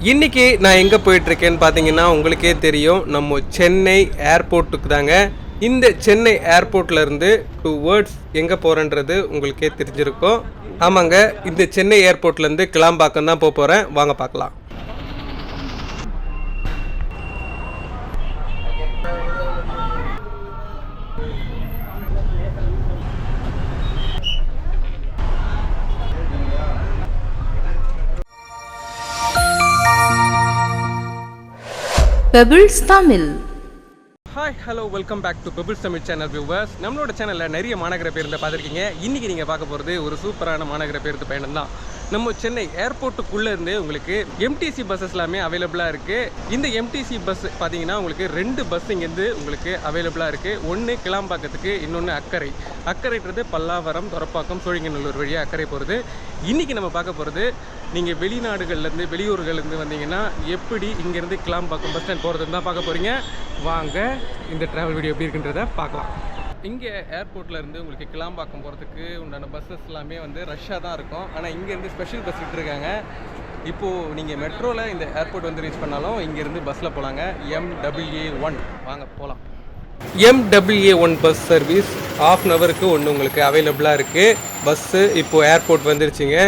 இன்னைக்கு நான் எங்கே போயிட்டுருக்கேன்னு பார்த்தீங்கன்னா உங்களுக்கே தெரியும் நம்ம சென்னை ஏர்போர்ட்டுக்கு தாங்க. இந்த சென்னை ஏர்போர்ட்லேருந்து டூ வேர்ட்ஸ் எங்கே போகிறேன்றது உங்களுக்கே தெரிஞ்சிருக்கும். ஆமாங்க இந்த சென்னை ஏர்போர்ட்லேருந்து கிளாம்பாக்கம் தான் போக போகிறேன் வாங்க பார்க்கலாம் Pebbles Tamil hi hello welcome back to Pebbles Tamil channel viewers நம்மளோட சேனலில் நிறைய மாநகர பேருந்து பார்த்துருக்கீங்க. இன்றைக்கி நீங்கள் பார்க்க போகிறது ஒரு சூப்பரான மாநகர பேருந்து பயணம் தான் நம்ம சென்னை ஏர்போர்ட்டுக்குள்ளே இருந்து உங்களுக்கு எம்டிசி பஸ்ஸஸ் எல்லாமே அவைலபிளாக இருக்குது இந்த எம்டிசி பஸ் பார்த்தீங்கன்னா உங்களுக்கு ரெண்டு பஸ் இங்கேருந்து உங்களுக்கு அவைலபிளாக இருக்குது ஒன்று கிளாம்பாக்கத்துக்கு இன்னொன்று அக்கறை அக்கறைன்றது பல்லாவரம் தொரப்பாக்கம் சோழிங்கநல்லூர் வழியாக அக்கறை போகிறது இன்றைக்கி நம்ம பார்க்க போகிறது நீங்கள் வெளிநாடுகள்லேருந்து வெளியூர்கள்லேருந்து வந்தீங்கன்னா எப்படி இங்கேருந்து கிளாம்பாக்கம் பஸ் ஸ்டாண்ட் போகிறதுன்னு தான் பார்க்க போகிறீங்க வாங்க இந்த ட்ராவல் வீடியோ எப்படி இருக்குன்றத பார்க்கலாம். இங்கே ஏர்போர்ட்டில் இருந்து உங்களுக்கு கிளாம்பாக்கம் போகிறதுக்கு உண்டான பஸ்ஸஸ் எல்லாமே வந்து ரஷ்ஷாக தான் இருக்கும். ஆனால் இங்கேருந்து ஸ்பெஷல் பஸ் விட்டுருக்காங்க. இப்போது நீங்கள் மெட்ரோவில் இந்த ஏர்போர்ட் வந்து ரீச் பண்ணாலும் இங்கேருந்து பஸ்ஸில் போகலாங்க எம்டபிள்யூஏ ஒன் வாங்க போகலாம் MWA one bus service half an ஹவருக்கு ஒன்று உங்களுக்கு அவைலபிளாக இருக்குது பஸ்ஸு இப்போது ஏர்போர்ட் வந்துருச்சுங்க.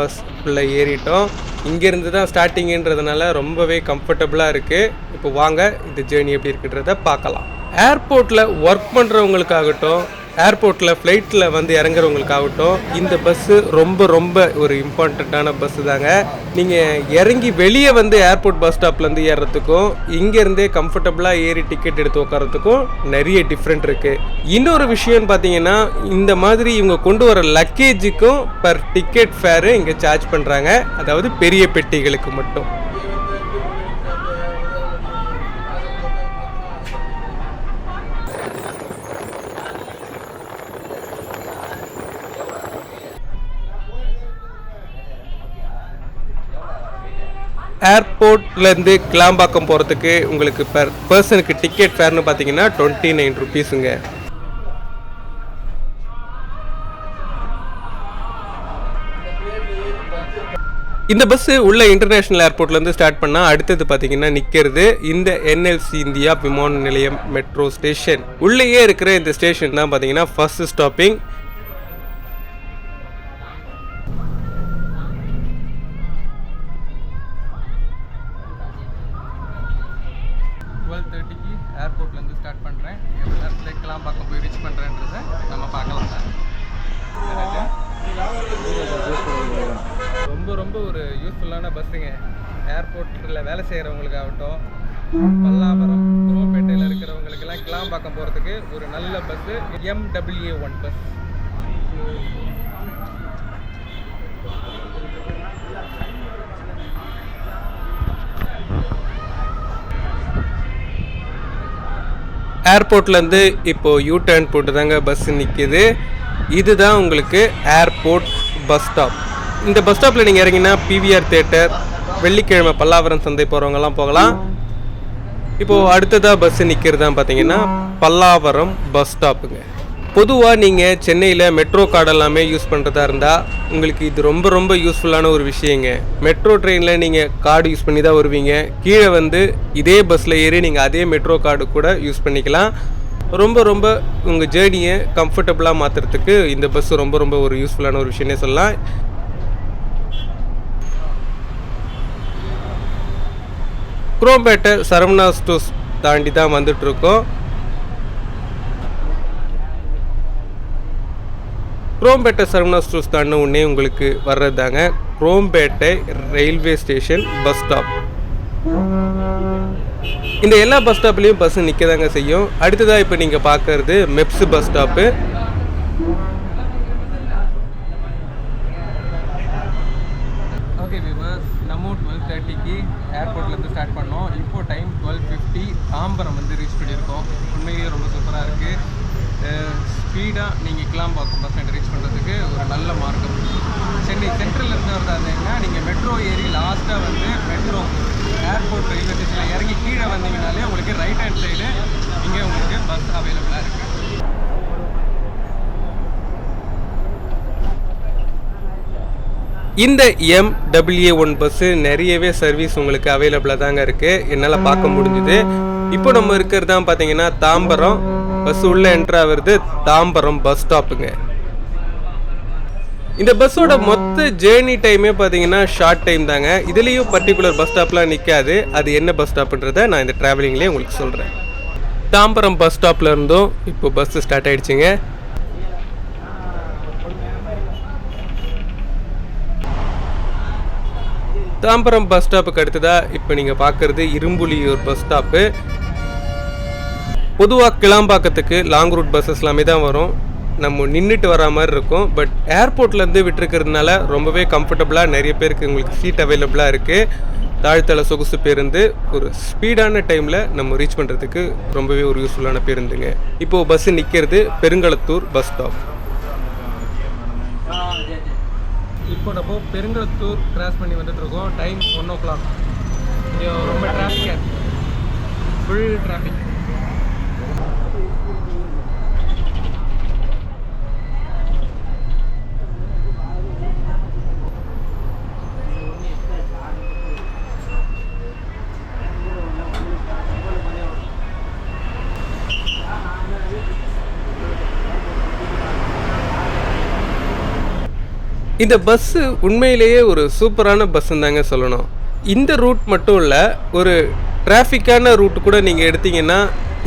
பஸ் உள்ள ஏறிட்டோம். இங்கேருந்து தான் ஸ்டார்டிங்குன்றதுனால ரொம்பவே கம்ஃபர்டபுளாக இருக்குது இப்போ வாங்க இந்த ஜேர்னி எப்படி இருக்குன்றத பார்க்கலாம். ஏர்போர்ட்டில் ஒர்க் பண்ணுறவங்களுக்காகட்டும் ஏர்போர்ட்டில் ஃப்ளைட்டில் வந்து இறங்குறவங்களுக்காகட்டும் இந்த பஸ்ஸு ரொம்ப ரொம்ப ஒரு இம்பார்ட்டண்ட்டான பஸ்ஸு தாங்க. நீங்கள் இறங்கி வெளியே வந்து ஏர்போர்ட் பஸ் ஸ்டாப்லேருந்து ஏறுறதுக்கும் இங்கேருந்தே கம்ஃபர்டபுளாக ஏறி டிக்கெட் எடுத்து உட்காரத்துக்கும் நிறைய டிஃப்ரெண்ட் இருக்குது இன்னொரு விஷயம்னு பார்த்தீங்கன்னா இந்த மாதிரி இவங்க கொண்டு வர லக்கேஜுக்கும் பர் டிக்கெட் ஃபேரு இங்கே சார்ஜ் பண்ணுறாங்க அதாவது பெரிய பெட்டிகளுக்கு மட்டும். ஏர்போர்ட்லேருந்து கிளாம்பாக்கம் போகிறதுக்கு உங்களுக்கு பர் பர்சனுக்கு டிக்கெட் ஃபேர்னு பார்த்தீங்கன்னா டுவெண்ட்டி நைன் ருபீஸுங்க இந்த பஸ்ஸு உள்ள இன்டர்நேஷ்னல் ஏர்போர்ட்லேருந்து ஸ்டார்ட் பண்ணால் அடுத்தது பார்த்தீங்கன்னா நிற்கிறது இந்த என்எல்சி இந்தியா விமான நிலையம் மெட்ரோ ஸ்டேஷன் உள்ளேயே இருக்கிற இந்த ஸ்டேஷன் தான் பார்த்தீங்கன்னா ஃபர்ஸ்ட் ஸ்டாப்பிங் யூஸ்ஃபுல்லான பஸ்ஸுங்க ஏர்போர்ட்டில் வேலை செய்கிறவங்களுக்காகட்டும் பல்லாவரம் குரோப்பேட்டையில் இருக்கிறவங்களுக்கெல்லாம் கிளாம்பாக்கம் போகிறதுக்கு ஒரு நல்ல பஸ்ஸு எம்டபிள்யூ ஒன் பஸ் ஏர்போர்ட்லேருந்து இப்போது யூ டர்ன் போட்டு தாங்க பஸ் நிற்கிது இதுதான் உங்களுக்கு ஏர்போர்ட் பஸ் ஸ்டாப் இந்த பஸ் ஸ்டாப்பில் நீங்கள் இறங்கினா பிவிஆர் தேட்டர் வெள்ளிக்கிழமை பல்லாவரம் சந்தை போகிறவங்கலாம் போகலாம். இப்போது அடுத்ததாக பஸ் நிற்கிறது தான் பார்த்தீங்கன்னா பல்லாவரம் பஸ் ஸ்டாப்புங்க பொதுவாக நீங்கள் சென்னையில் மெட்ரோ கார்டு எல்லாமே யூஸ் பண்ணுறதா இருந்தால் உங்களுக்கு இது ரொம்ப ரொம்ப யூஸ்ஃபுல்லான ஒரு விஷயங்க. மெட்ரோ ட்ரெயினில் நீங்கள் கார்டு யூஸ் பண்ணி தான் வருவீங்க. கீழே வந்து இதே பஸ்ஸில் ஏறி நீங்கள் அதே மெட்ரோ கார்டு கூட யூஸ் பண்ணிக்கலாம். ரொம்ப ரொம்ப உங்கள் ஜேர்னியை கம்ஃபர்டபுளாக மாற்றுறதுக்கு இந்த பஸ் ரொம்ப ரொம்ப ஒரு யூஸ்ஃபுல்லான ஒரு விஷயமே சொல்லலாம். குரோம்பேட்டை சரவணா ஸ்டோர்ஸ் தாண்டி தான் வந்துட்டுருக்கோம். குரோம்பேட்டை சரவணா ஸ்டோர்ஸ் தாண்டின உடனே உங்களுக்கு வர்றதாங்க Chromepet railway station bus stop. இந்த எல்லா பஸ் ஸ்டாப்லேயும் பஸ் நிற்க தாங்க செய்யும். அடுத்ததாக இப்போ நீங்கள் பார்க்கறது MEPZ bus stop. Okay viewers நம்ம டுவெல் தேர்ட்டிக்கு ஏர்போர்ட்லேருந்து ஸ்டார்ட் பண்ணோம். இப்போ டைம் டுவெல் ஃபிஃப்டி தாம்பரம் வந்து ரீச் பண்ணியிருக்கோம். உண்மையிலேயே ரொம்ப சூப்பராக இருக்குது ஸ்பீடாக நீங்கள் கிளாம்பாக்கம் பஸ் ஸ்டாண்ட் ரீச் பண்ணுறதுக்கு ஒரு நல்ல மார்க்கம். சென்னை சென்ட்ரல்ல இருந்து இருந்தீங்கன்னா நீங்கள் மெட்ரோ ஏறி லாஸ்ட்டாக வந்து மெட்ரோ ஏர்போர்ட் ரயில்வே ஸ்டேஷனில் இறங்கி கீழே வந்தீங்கனாலே உங்களுக்கு ரைட் ஹேண்ட் சைடு இங்கே உங்களுக்கு பஸ் அவைலபிளாக இருக்குது இந்த எம்டபிள்யூ ஒன் பஸ்ஸு நிறையவே சர்வீஸ் உங்களுக்கு அவைலபிளாக தாங்க இருக்குது என்னால் பார்க்க முடிஞ்சுது. இப்போ நம்ம இருக்கிறது தான் பார்த்தீங்கன்னா தாம்பரம். பஸ் உள்ளே என்ட்ரு தாம்பரம் பஸ் ஸ்டாப்புங்க இந்த பஸ்ஸோட மொத்த ஜேர்னி டைமே பார்த்தீங்கன்னா ஷார்ட் டைம் தாங்க. இதுலேயும் பர்டிகுலர் பஸ் ஸ்டாப்லாம் நிற்காது அது என்ன பஸ் ஸ்டாப்புன்றதை நான் இந்த ட்ராவலிங்லேயே உங்களுக்கு சொல்கிறேன் தாம்பரம் பஸ் ஸ்டாப்ல இருந்தும் இப்போ பஸ்ஸு ஸ்டார்ட் ஆகிடுச்சிங்க தாம்பரம் பஸ் ஸ்டாப்புக்கு அடுத்ததா இப்போ நீங்கள் பார்க்குறது இரும்புலியூர் பஸ் ஸ்டாப்பு. பொதுவாக கிளாம்பாக்கத்துக்கு லாங் ரூட் பஸ்ஸஸ் எல்லாமே தான் வரும். நம்ம நின்றுட்டு வர மாதிரி இருக்கும். பட் ஏர்போர்ட்லேருந்து விட்டுருக்கிறதுனால ரொம்பவே கம்ஃபர்டபுளாக நிறைய பேருக்கு உங்களுக்கு சீட் அவைலபிளாக இருக்குது தாழ்த்தள சொகுசு பேருந்து ஒரு ஸ்பீடான டைமில் நம்ம ரீச் பண்ணுறதுக்கு ரொம்பவே ஒரு யூஸ்ஃபுல்லான பேருந்துங்க. இப்போது பஸ்ஸு நிற்கிறது பெருங்களத்தூர் பஸ் ஸ்டாப் இப்போ நம்ம பெருங்களத்தூர் கிராஸ் பண்ணி வந்துட்டு இருக்கோம் டைம் ஒன் ஓ கிளாக் ரொம்ப டிராஃபிக் ஃபுல் டிராஃபிக் இந்த பஸ்ஸு உண்மையிலேயே ஒரு சூப்பரான பஸ்ஸுன்னு தாங்க சொல்லணும். இந்த ரூட் மட்டும் இல்லை ஒரு டிராஃபிக்கான ரூட் கூட நீங்கள் எடுத்தீங்கன்னா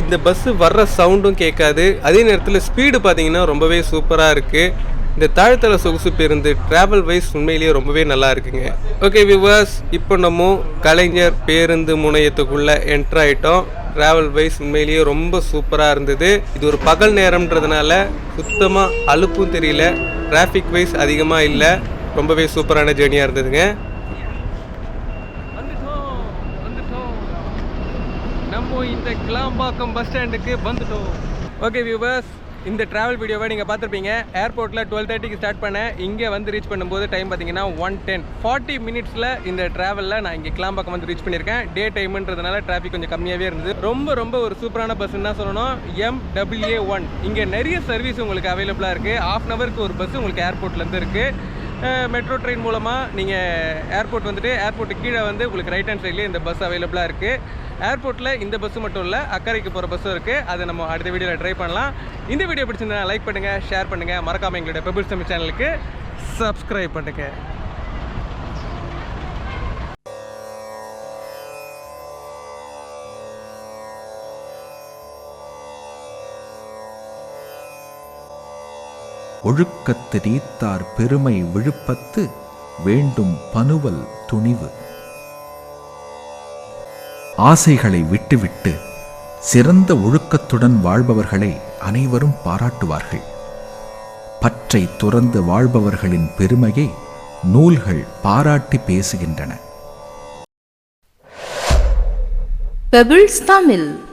இந்த பஸ்ஸு வர்ற சவுண்டும் கேட்காது. அதே நேரத்தில் ஸ்பீடு பார்த்தீங்கன்னா ரொம்பவே சூப்பராக இருக்குது இந்த தாழ்த்தள சொகுசு பேருந்து டிராவல் வைஸ் உண்மையிலேயே ரொம்பவே நல்லா இருக்குங்க. ஓகே விவர்ஸ் இப்போ நம்ம கலைஞர் பேருந்து முனையத்துக்குள்ளே என்ட்ராயிட்டோம் ட்ராவல் வைஸ் உண்மையிலேயே ரொம்ப சூப்பராக இருந்தது. இது ஒரு பகல் நேரம்ன்றதுனால சுத்தமாக அலுப்பும் தெரியல. டிராஃபிக் வைஸ் அதிகமாக இல்லை. ரொம்பவே சூப்பரான ஜேர்னியாக இருந்ததுங்க. வந்துட்டோம் நம்ம இந்த கிளாம்பாக்கம் பஸ் ஸ்டாண்டுக்கு வந்துட்டோம். ஓகே வியூவர்ஸ் இந்த ட்ராவல் வீடியோவை நீங்கள் பார்த்துருப்பீங்க. ஏர்போர்ட்டில் டுவெல் தேர்ட்டிக்கு ஸ்டார்ட் பண்ணேன் இங்கே வந்து ரீச் பண்ணும்போது டைம் பார்த்தீங்கன்னா ஒன் டென் ஃபார்ட்டி மினிட்ஸில் இந்த ட்ராவலில் நான் இங்கே கிளாம்பாக்கம் வந்து ரீச் பண்ணியிருக்கேன். டே டைம்ன்றதுனால டிராஃபிக் கொஞ்சம் கம்மியாகவே இருந்தது. ரொம்ப ரொம்ப ஒரு சூப்பரான பஸ்ன்னு தான் சொல்லணும். எம்டபிள்யூஏ ஒன் இங்கே நிறைய சர்வீஸ் உங்களுக்கு அவைலபிளாக இருக்குது ஆஃப் அன் ஹவருக்கு ஒரு பஸ் உங்களுக்கு ஏர்போர்ட்லேருந்து இருக்குது மெட்ரோ ட்ரெயின் மூலமாக நீங்கள் ஏர்போர்ட் வந்துட்டு ஏர்போர்ட்டு கீழே வந்து உங்களுக்கு ரைட் ஹேண்ட் சைட்லேயே இந்த பஸ் அவைலபிளாக இருக்குது ஏர்போர்ட்டில் இந்த பஸ்ஸு மட்டும் இல்லை அக்கறைக்கு போகிற பஸ்ஸும் இருக்குது அதை நம்ம அடுத்த வீடியோவில் ட்ரை பண்ணலாம். இந்த வீடியோ பிடிச்சிருந்தா லைக் பண்ணுங்கள் ஷேர் பண்ணுங்கள் மறக்காமல் எங்களுடைய பெபிள் தமிழ் சேனலுக்கு சப்ஸ்கிரைப் பண்ணுங்கள் ஒழுக்கத்து நீத்தார் பெருமை விழுப்பத்து வேண்டும் பனுவல் துணிவு. ஆசைகளை விட்டுவிட்டு சிறந்த ஒழுக்கத்துடன் வாழ்பவர்களை அனைவரும் பாராட்டுவார்கள். பற்றை துறந்து வாழ்பவர்களின் பெருமையை நூல்கள் பாராட்டி பேசுகின்றன. Pebbles Tamil.